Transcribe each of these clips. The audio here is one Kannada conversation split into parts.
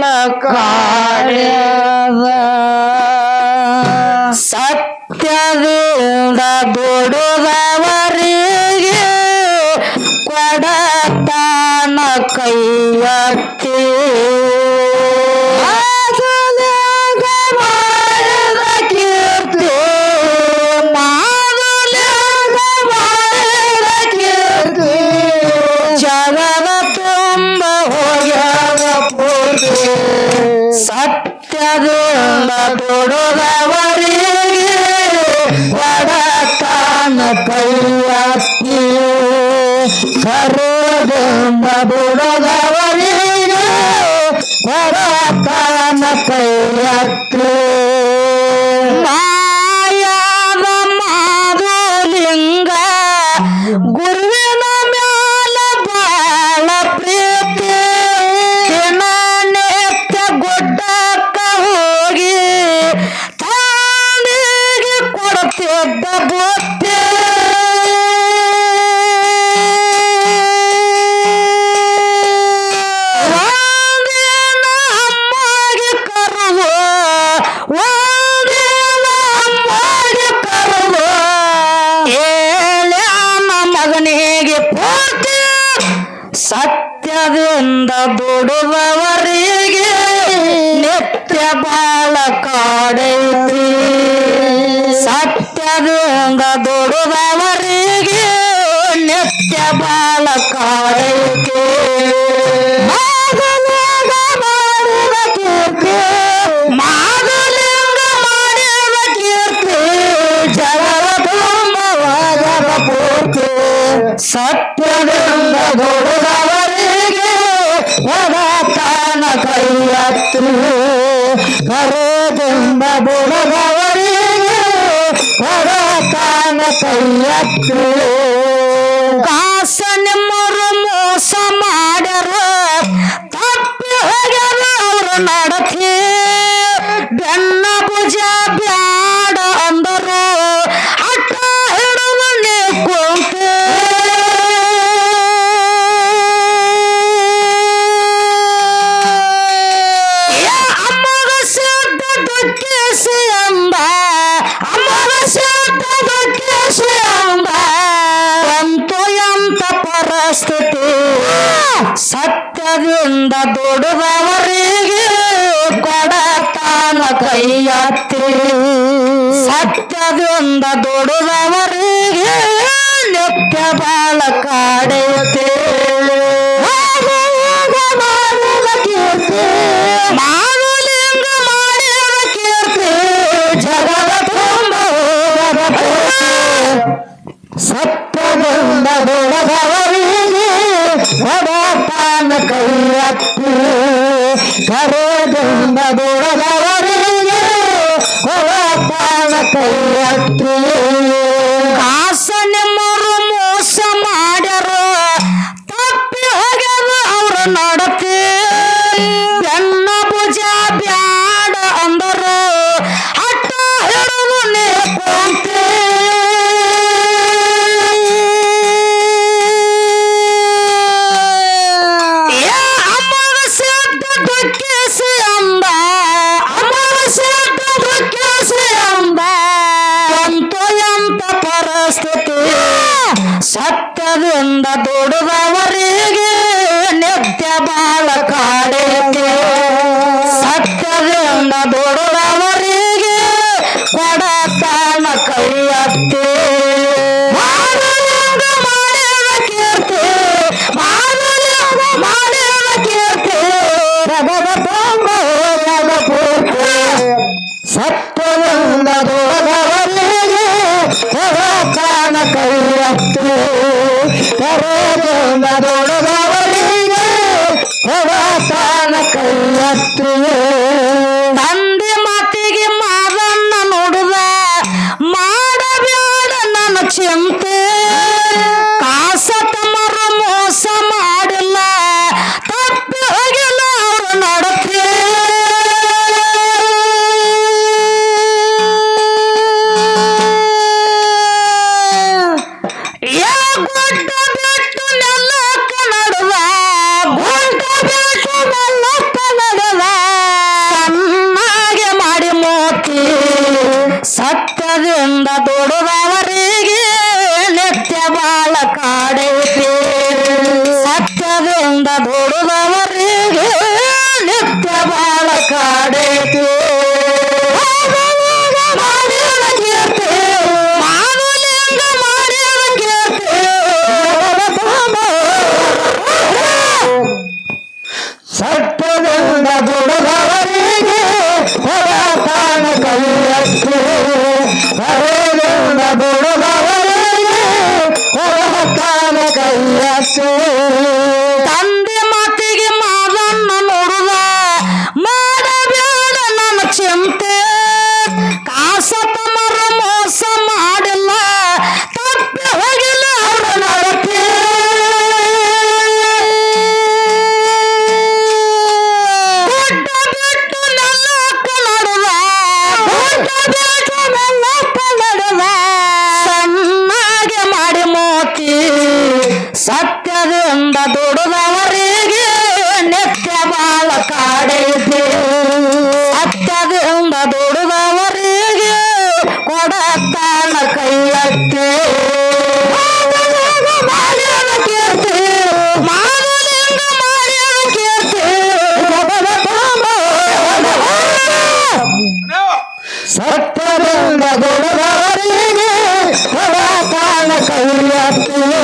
ನನ್ನ ಸತ್ಯದಿಂದ ಬಿಡುದವರಿ ಕೊಡುವವರಿಗೆ ವಡತಾನ ಕೈಯತ್ತಿ ಸರೋದೆಂಬ ಬುಡದ ದುಡುವವರಿಗೆ ನಿತ್ಯ ಬಾಳ ಕಾಡೈತಿ. ಸತ್ಯದಿಂದ ದುಡುವವರಿಗೆ ನಿತ್ಯ ಬಾಳ ಕಾಡೈತಿ. Thank you. ಸ್ಥಿತಿ ಸತ್ಯದಿಂದ ದುಡಿದವರಿಗೆ ಕೊಡತಾನ ಕೈಯತ್ತಿ ಸತ್ಯದಿಂದ ದುಡಿದವರಿಗೆ ನಿತ್ಯ ಬಾಳ ಕಾಡೆಯುತ್ತೆ. ಸತ್ಯ வந்ததோடு আল্লাহ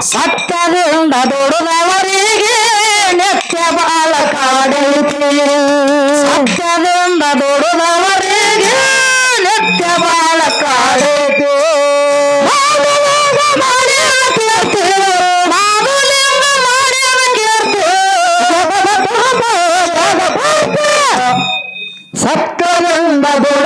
ಸತ್ತದಿಂದ ದುಡಿದವರಿಗೆ ನೆತ್ತ ಬಾಳ ಕಾಡೈತಿ. ಸತ್ತದಿಂದ ದುಡಿದವರಿಗೆ ನೆತ್ತ ಬಾಳ ಕಾಡೈತಿ. ಸತ್ತರಿಂದ ದುಡ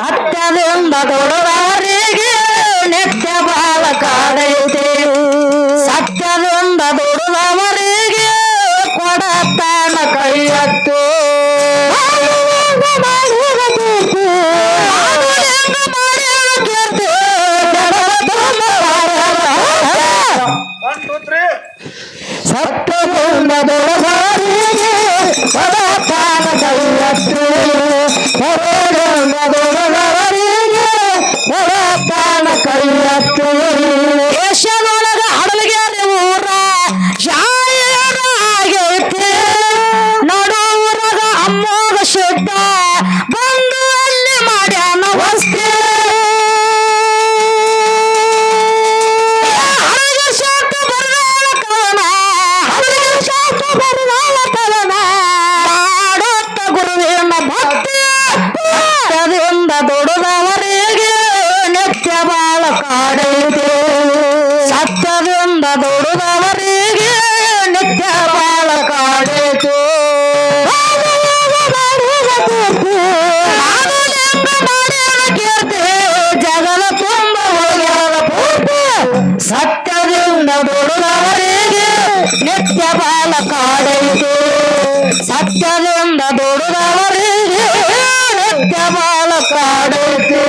ಸತ್ಯದಿಂದ ಗೌರವ ಸತ್ಯ ಬಾಲ ಕಾಡೈತೆ ಸತ್ಯದಿಂದ ದುಡಿದವರಿಗೆ ನಿತ್ಯ ಕಾಡೈತೆ